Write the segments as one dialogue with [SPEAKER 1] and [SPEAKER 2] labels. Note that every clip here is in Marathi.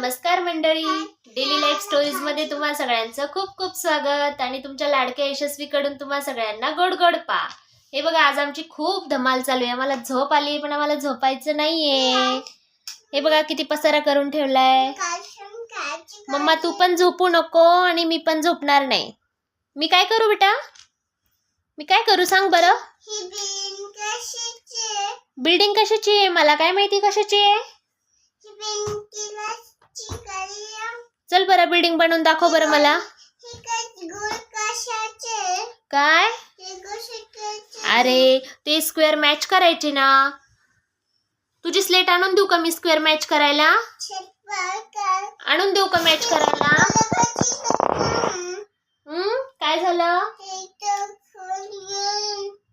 [SPEAKER 1] नमस्कार मंडळी. डेली लाईफ स्टोरीजमध्ये तुम्हा सगळ्यांचं खूप खूप स्वागत आणि तुमच्या लाडक्या यशस्वीकडून तुम्हा सगळ्यांना गोड गोड पा. हे बघा आज आमची खूप धमाल चालू आहे. आम्हाला झोप आली पण आम्हाला झोपायचं नाहीये. हे बघा किती पसारा करून ठेवलाय. मम्मा तू पण झोपू नको आणि मी पण झोपणार नाही. मी काय करू बेटा? मी काय करू सांग बरं? बिल्डिंग कशाची आहे? मला काय माहिती कशाची आहे? चल बरं बिल्डिंग बनवून दाखव बरं मला. काय अरे ते स्क्वेअर मॅच करायचे ना. तुझी स्लेट आणून देऊ का मी स्क्वेअर मॅच करायला? आणून देऊ का मॅच करायला? हम्म काय झालं?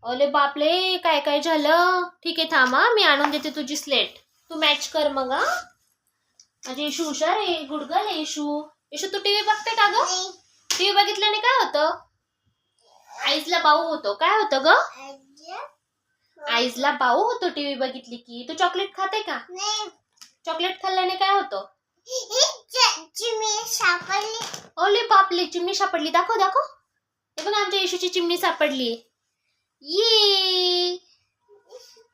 [SPEAKER 1] ओले बापले काय काय झालं? ठीक आहे थांब मी आणून देते तुझी स्लेट तू मॅच कर मग माझी येशू हुशार आहे. गुडगल आहे येशू. येशू तू टीव्ही बघते का ग? टीव्ही बघितल्याने काय होतं? आईजला बाऊ होतो. काय होतं ग? आईजला बाऊ होतो टीव्ही बघितली की. तू चॉकलेट खाते का? चॉकलेट खाल्ल्याने काय होतं? ओले बापले चिमणी सापडली. दाखव दाखव. हे बघा आमच्या येशूची चिमणी सापडली. ये.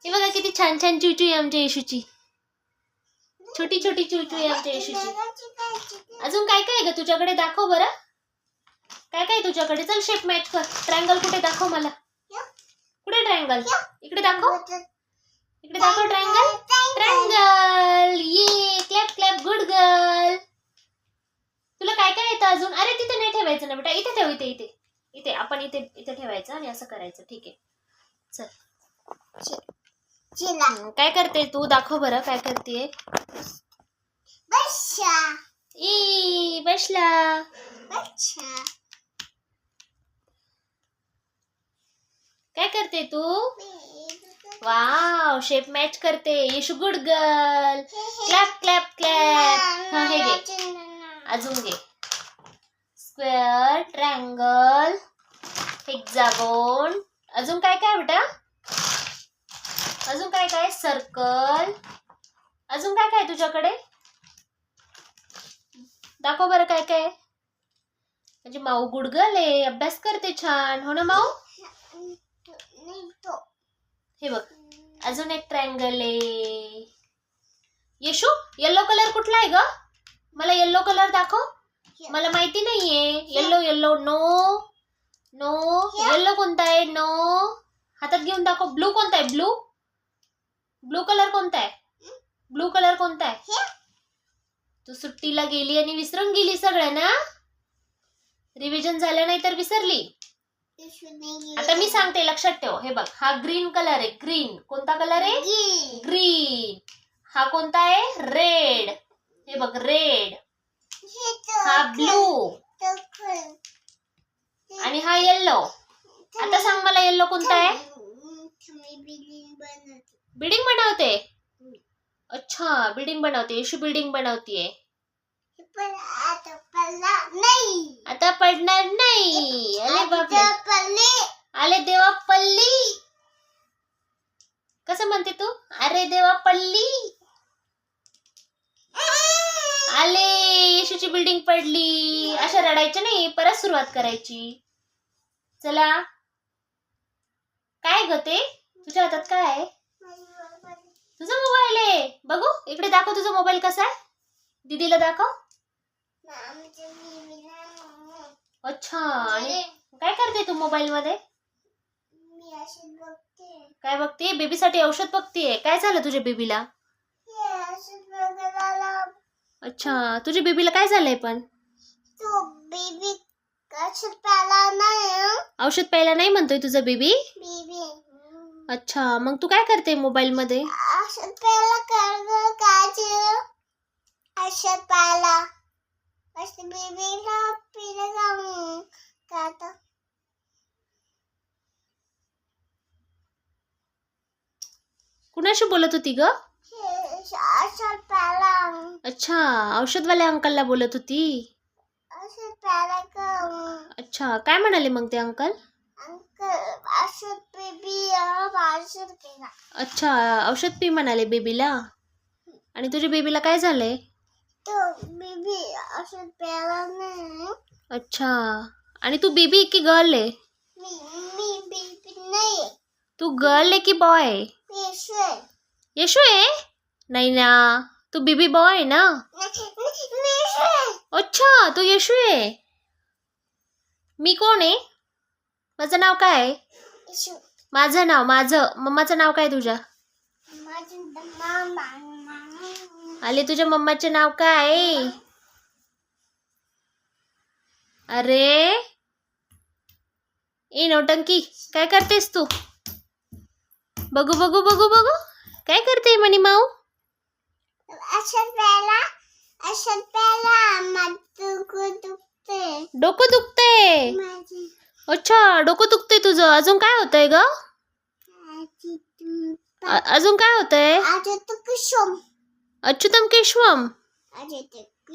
[SPEAKER 1] हे बघा किती छान छान चुचू आहे आमच्या येशूची. छोटी छोटी चुचू आहे आमच्या येशूची. अजून काय काय आहे ग? तुझ्याकडे दाखव बरं. काय काय आहे तुझ्याकडे? चल शेप मॅच कर. ट्रायंगल कुठे दाखव मला. कुठे ट्रायंगल इकडे दाखव. इकडे दाखव ट्रायंगल ट्रायंगल ये क्लॅप क्लॅप गुड गर्ल तुला काय काय येतं अजून? अरे तिथे नाही ठेवायचं ना बेटा. इथे ठेव इथे इथे. इथे आपण इथे इथे ठेवायचं आणि असं करायचं. ठीक आहे. चल. काय करते तू? दाखव बरं काय करते ई बसला. काय करते तू? वाव शेप मॅच करते. येशू good girl clap clap clap हा हे घे. अजून घे. स्क्वेअर ट्रँगल हेक्झागोन अजून काय काय बेटा? अजून काय काय? सर्कल अजून काय काय तुझ्याकडे? दाखव बरं काय काय. म्हणजे माऊ गुडगल आहे अभ्यास करते छान. हो ना माऊ? हे बघ. अजून एक ट्रँगल आहे येशू येल्लो कलर कुठला आहे ग? मला येल्लो कलर दाखव. मला माहिती नाहीये. Yellow yellow no no yellow कोणता आहे? नो हातात घेऊन दाखव. ब्लू कोणता आहे? ब्लू ब्लू कलर कोणता आहे? ब्लू कलर कोणता आहे? तू सुट्टीला गेली आणि विसरून गेली सगळं ना? रिव्हिजन झालं नाही तर विसरली? आता मी सांगते लक्षात ठेव. हे बघ हा ग्रीन कलर आहे. ग्रीन कोणता कलर आहे? ग्रीन हा कोणता आहे? रेड हे बघ रेड हा ब्लू आणि हा येल्लो आता सांग मला येल्लो कोणता आहे? बिल्डिंग बनवते? अच्छा बिल्डिंग बनवते. येशू बिल्डिंग बनवतीये. आता पडणार नाही. अरे बापरे. आले देवा पल्ली कसं म्हणते तू? अरे देवा पल्ली आले. येशूची बिल्डिंग पडली. अशा रडायचं नाही. परत सुरुवात करायची. चला. काय ग ते? तुझ्या हातात काय आहे? दाखव तुझा मोबाईल कसा आहे? दीदीला दाखव. अच्छा करते तू मोबाईल मध्ये? काय बघते? बेबीसाठी औषध बघतेय काय झालं तुझ्या बेबीला अच्छा तुझ्या बेबीला काय झालंय पण? औषध प्यायला नाही म्हणतोय तुझा बेबी अच्छा मग तू काय करते मोबाईल मध्ये? कुणाशी बोलत होती ग? अच्छा औषधवाल्या अंकलला बोलत होती? अच्छा काय म्हणाले मग ते अंकल? अच्छा औषध पी म्हणाले बेबीला? आणि तुझ्या बेबीला काय झालंय?
[SPEAKER 2] तो बेबी असं प्याला नाही.
[SPEAKER 1] अच्छा. आणि तू बेबी की गर्ल आहे?
[SPEAKER 2] मी मी बेबी नाही.
[SPEAKER 1] तू गर्ल आहे की बॉय आहे?
[SPEAKER 2] मी श्वे
[SPEAKER 1] यशू आहे? नाही ना. तू बेबी बॉय आहे ना? अच्छा तू यशू आहे? मी कोण आहे? माझं नाव काय आहे?
[SPEAKER 2] इशू
[SPEAKER 1] माझं नाव माझं. मम्माचं नाव काय तुझ्या
[SPEAKER 2] अली
[SPEAKER 1] आले तुझ्या मम्माचे नाव काय? आहे? अरे. ए नौटंकी काय करतेस तू? बघू बघू बघू बघू. काय करते मनी माऊ?
[SPEAKER 2] असं दुखते
[SPEAKER 1] डोकं अच्छा डोकं दुखते तुझं. अजून काय होतंय ग? अजून काय होतंय? अच्युतम केशवम?
[SPEAKER 2] आजी तू